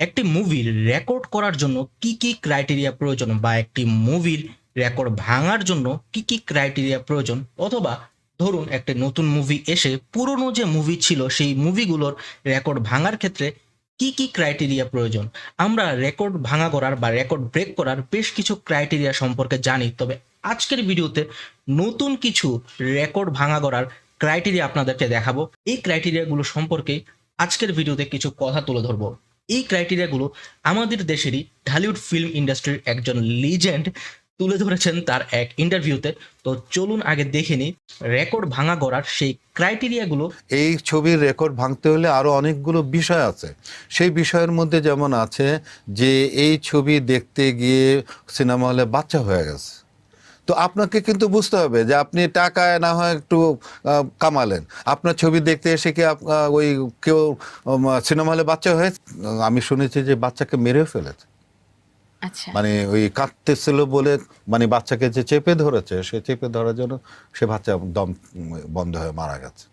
একটি মুভির রেকর্ড করার জন্য কি কি ক্রাইটেরিয়া প্রয়োজন বা একটি মুভির রেকর্ড ভাঙার জন্য কি কি ক্রাইটেরিয়া প্রয়োজন? অথবা ধরুন একটি নতুন মুভি এসে পুরনো যে মুভি ছিল সেই মুভিগুলোর রেকর্ড ভাঙার ক্ষেত্রে কি কি ক্রাইটেরিয়া প্রয়োজন? আমরা রেকর্ড ভাঙা করার বা রেকর্ড ব্রেক করার বেশ কিছু ক্রাইটেরিয়া সম্পর্কে জানি। তবে আজকের ভিডিওতে নতুন কিছু রেকর্ড ভাঙা করার ক্রাইটেরিয়া আপনাদেরকে দেখাবো। এই ক্রাইটেরিয়াগুলো সম্পর্কে আজকের ভিডিওতে কিছু কথা তুলে ধরবো। এই ক্রাইটেরিয়াগুলো আমাদের দেশেরই ঢালিউড ফিল্ম ইন্ডাস্ট্রির একজন লিজেন্ড তুলে ধরেছেন তার এক ইন্টারভিউতে তো। চলুন আগে দেখে নিই রেকর্ড ভাঙা করার সেই ক্রাইটেরিয়াগুলো এই ছবির রেকর্ড ভাঙতে হলে আরও অনেকগুলো বিষয় আছে। সেই বিষয়ের মধ্যে যেমন আছে যে এই ছবি দেখতে গিয়ে সিনেমা হলে বাচ্চা হয়ে গেছে। তো আপনাকে কিন্তু বুঝতে হবে যে আপনি টাকায় না হয় একটু কামালেন। আপনার ছবি দেখতে এসে কি ওই কেউ সিনেমা হলে বাচ্চা হয়ে আমি শুনেছি যে বাচ্চাকে মেরেও ফেলেছে। আচ্ছা। মানে ওই কাঁদতেছিল বলে মানে বাচ্চাকে যে চেপে ধরেছে সে চেপে ধরার জন্য সে বাচ্চা দম বন্ধ হয়ে মারা গেছে।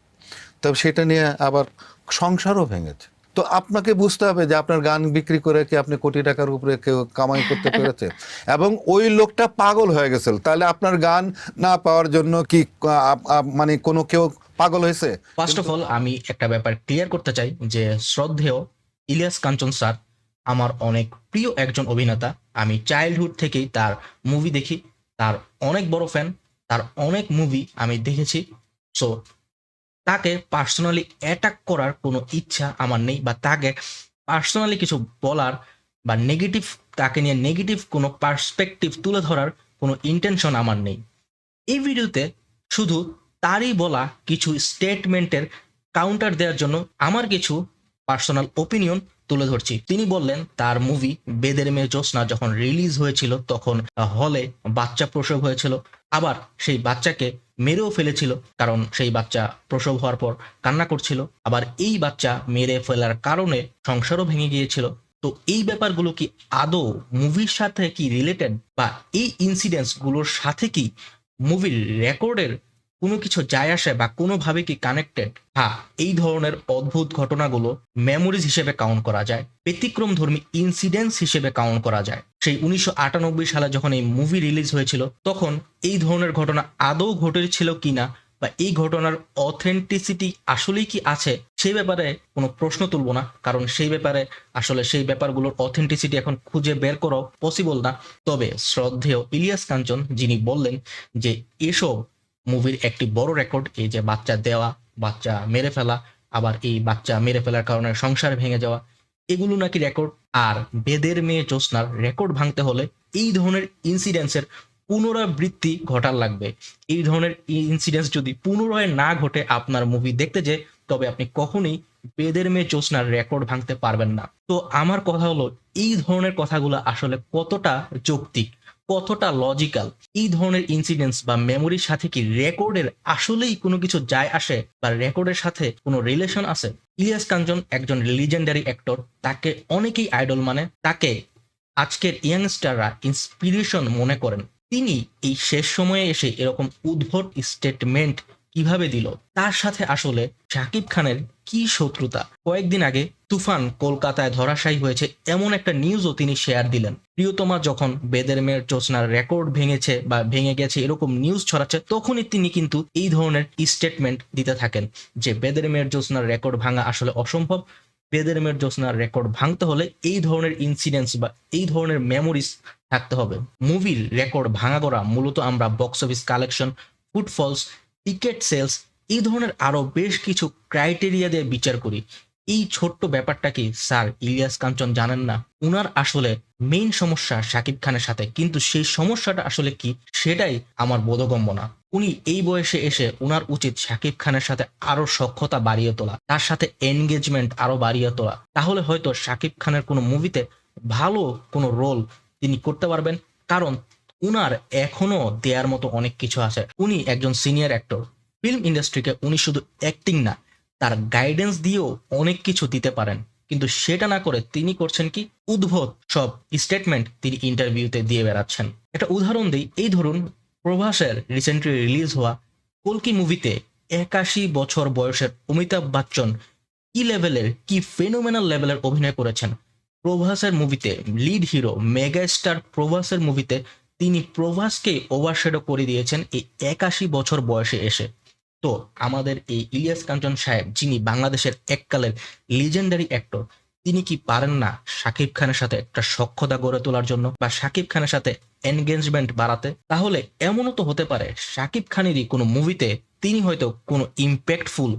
তবে সেটা নিয়ে আবার সংসারও ভেঙেছে। তো আপনাকে বুঝতে হবে যে আপনার গান বিক্রি করে কি আপনি কোটি টাকার উপরে কেউ কামাই করতে পেরেছে? এবং ওই লোকটা পাগল হয়ে গেছিল তাহলে আপনার গান না পাওয়ার জন্য কি মানে কোনো কেউ পাগল হয়েছে? ফার্স্ট অফ অল আমি একটা ব্যাপার ক্লিয়ার করতে চাই যে শ্রদ্ধেয় ইলিয়াস কাঞ্চন স্যার আমার অনেক প্রিয় একজন অভিনেতা। আমি চাইল্ডহুড থেকেই তার মুভি দেখি। তার অনেক বড় ফ্যান তার অনেক মুভি আমি দেখেছি। সো তাকে পার্সোনালি অ্যাটাক করার কোনো ইচ্ছা আমার নেই বা তাকে পার্সোনালি কিছু বলার বা নেগেটিভ তাকে নিয়ে নেগেটিভ কোনো পার্সপেক্টিভ তুলে ধরার কোনো ইন্টেনশন আমার নেই। এই ভিডিওতে শুধু তারই বলা কিছু স্টেটমেন্টের কাউন্টার দেওয়ার জন্য আমার কিছু পার্সোনাল ওপিনিয়ন তুলে ধরছি। তিনি বললেন, তার মুভি বেদের মেয়ে জ্যোৎস্না যখন রিলিজ হয়েছিল, তখন হলে বাচ্চা প্রসব হয়েছিল। আবার সেই বাচ্চাকে মেরেও ফেলেছিল, কারণ সেই বাচ্চা প্রসব হওয়ার পর কান্না করছিল। আবার এই বাচ্চা মেরে ফেলার কারণে সংসারও ভেঙে গিয়েছিল। তো এই ব্যাপারগুলো কি আদৌ মুভির সাথে কি রিলেটেড বা এই ইনসিডেন্টসগুলোর সাথে কি মুভির রেকর্ডের কোনো কিছু যায় আসে বা কোনোভাবে কি কানেক্টেড হ্যাঁ এই ধরনের অদ্ভুত ঘটনাগুলো মেমোরিজ হিসেবে কাউন্ট করা যায়। ব্যতিক্রম ধর্মী ইনসিডেন্টস হিসেবে কাউন্ট করা যায়। সেই উনিশশো আটানব্বই সালে যখন এই মুভি রিলিজ হয়েছিল, তখন এই ধরনের ঘটনা আদৌ ঘটেছিল কিনা বা এই ঘটনার অথেন্টিসিটি আসলেই কি আছে সেই ব্যাপারে কোনো প্রশ্ন তুলব না। কারণ সেই ব্যাপারে আসলে সেই ব্যাপারগুলোর অথেন্টিসিটি এখন খুঁজে বের করা পসিবল না। তবে শ্রদ্ধেয় ইলিয়াস কাঞ্চন, যিনি বললেন যে এসব মুভির একটি বড় রেকর্ড এই যে বাচ্চা দেওয়া, বাচ্চা মেরে ফেলা, আবার এই বাচ্চা মেরে ফেলার কারণে সংসার ভেঙে যাওয়া, এগুলো নাকি রেকর্ড আর বেদের মেয়ে জ্যোৎস্নার রেকর্ড ভাঙতে হলে এই ধরনের ইনসিডেন্সের পুনরাবৃত্তি ঘটার লাগবে। এই ধরনের ইনসিডেন্স যদি পুনরায় না ঘটে আপনার মুভি দেখতে যে তবে আপনি কখনোই বেদের মেয়ে জ্যোৎস্নার রেকর্ড ভাঙতে পারবেন না। তো আমার কথা হলো, এই ধরনের কথাগুলো আসলে কতটা যৌক্তিক? কতটা লজিক্যাল এই ধরনের ইনসিডেন্টস বা মেমোরির সাথে কি রেকর্ডের আসলেই কোনো কিছু যায় আসে বা রেকর্ডের সাথে কোনো রিলেশন আছে? ইলিয়াস কাঞ্চন একজন লিজেন্ডারি অ্যাক্টর তাকে অনেকেই আইডল মানে তাকে আজকের ইয়াংস্টাররা ইন্সপিরেশন মনে করেন। তিনি এই শেষ সময়ে এসে এরকম উদ্ভট স্টেটমেন্ট কীভাবে দিল? তার সাথে আসলে শাকিব খানের কি শত্রুতা? কয়েকদিন আগে তুফান কলকাতায় ধরাশায়ী হয়েছে এমন একটা নিউজও তিনি শেয়ার দিলেন। প্রিয়তমা যখন বেদের মেয়ের জ্যোৎস্নার রেকর্ড ভেঙেছে বা ভেঙে গেছে, এরকম নিউজ ছড়াচ্ছে, তখনই তিনি কিন্তু এই ধরনের স্টেটমেন্ট দিতে থাকেন যে বেদের মেয়ের জ্যোৎস্নার রেকর্ড ভাঙা আসলে অসম্ভব। বেদের মেয়ের জ্যোৎস্নার রেকর্ড ভাঙতে হলে এই ধরনের ইনসিডেন্টস বা এই ধরনের মেমোরিজ থাকতে হবে। মুভির রেকর্ড ভাঙা করা মূলত আমরা box office collection footfalls ticket sales এই ধরনের আরও বেশ কিছু ক্রাইটেরিয়া দিয়ে বিচার করি। এই ছোট্ট ব্যাপারটা কি স্যার ইলিয়াস কাঞ্চন জানেন না? উনার আসলে মেইন সমস্যা শাকিব খানের সাথে। কিন্তু সেই সমস্যাটা আসলে কি? সেটাই আমার বোধগম্য না উনি এই বয়সে এসে উনার উচিত শাকিব খানের সাথে আরও সক্ষতা বাড়িয়ে তোলা, তার সাথে এনগেজমেন্ট আরও বাড়িয়ে তোলা। তাহলে হয়তো শাকিব খানের কোনো মুভিতে ভালো কোনো রোল তিনি করতে পারবেন। কারণ উনার এখনও দেয়ার মতো অনেক কিছু আছে। উনি একজন সিনিয়র অ্যাক্টর ফিল্ম ইন্ডাস্ট্রিকে উনি শুধু অ্যাক্টিং না তার গাইডেন্স দিয়েও অনেক কিছু দিতে পারেন। কিন্তু সেটা না করে তিনি করছেন কি? উদ্ভট সব স্টেটমেন্ট তিনি ইন্টারভিউতে দিয়ে বেড়াচ্ছেন। একটা উদাহরণ দিই, এই ধরুন প্রভাসের রিসেন্টলি রিলিজ হওয়া কলকি মুভিতে একাশি বছর বয়সের অমিতাভ বচ্চন কি লেভেলের কি ফেনোমেনাল লেভেলের অভিনয় করেছেন? প্রভাসের মুভিতে লিড হিরো মেগা স্টার প্রভাসের মুভিতে তিনি প্রভাসকে ওভারশেডো করে দিয়েছেন এই একাশি বছর বয়সে এসে। তো আমাদের এই ইলিয়াস কাঞ্চন সাহেব, যিনি বাংলাদেশের এককালের লিজেন্ডারি অ্যাক্টর তিনি কি পারেন না শাকিব খানের সাথে একটা সক্ষতা গড়ে তোলার জন্য বা শাকিব খানের সাথে এনগেজমেন্ট বাড়াতে? তাহলে এমনও তো হতে পারে শাকিব খানেরই কোনো মুভিতে তিনি হয়তো কোনো ইম্প্যাক্টফুল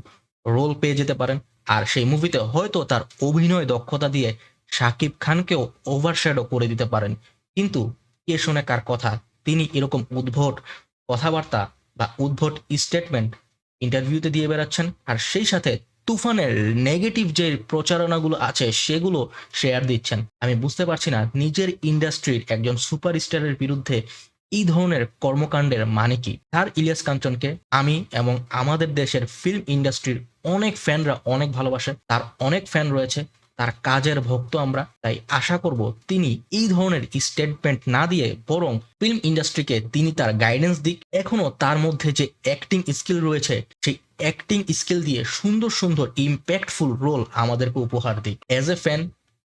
রোল পেয়ে যেতে পারেন। আর সেই মুভিতে হয়তো তার অভিনয় দক্ষতা দিয়ে শাকিব খানকেও ওভারশ্যাডো করে দিতে পারেন। কিন্তু কে শোনে কার কথা? তিনি এরকম উদ্ভট কথাবার্তা বা উদ্ভট স্টেটমেন্ট ইন্টারভিউতে দিয়ে বেড়াচ্ছেন। আর সেই সাথে তুফানের নেগেটিভ যে প্রচারণাগুলো আছে, সেগুলো শেয়ার দিচ্ছেন। আমি বুঝতে পারছি না, নিজের ইন্ডাস্ট্রির একজন সুপার স্টারের বিরুদ্ধে এই ধরনের কর্মকাণ্ডের মানে কি? তার ইলিয়াস কাঞ্চনকে আমি এবং আমাদের দেশের ফিল্ম ইন্ডাস্ট্রির অনেক ফ্যানরা অনেক ভালোবাসে। তার অনেক ফ্যান রয়েছে। তার কাজের ভক্ত আমরা। তাই আশা করব তিনি এই ধরনের স্টেটমেন্ট না দিয়ে বরং ফিল্ম ইন্ডাস্ট্রিকে তিনি তার গাইডেন্স দিক। এখনও তার মধ্যে যে অ্যাক্টিং স্কিল রয়েছে, সেই অ্যাক্টিং স্কিল দিয়ে সুন্দর সুন্দর ইম্প্যাক্টফুল রোল আমাদেরকে উপহার দিক। As a fan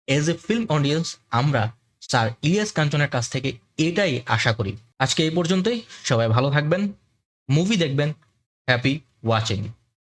as a film audience আমরা স্যার ইলিয়াস কাঞ্চনের কাছ থেকে এটাই আশা করি। আজকে এই পর্যন্তই। সবাই ভালো থাকবেন মুভি দেখবেন হ্যাপি ওয়াচিং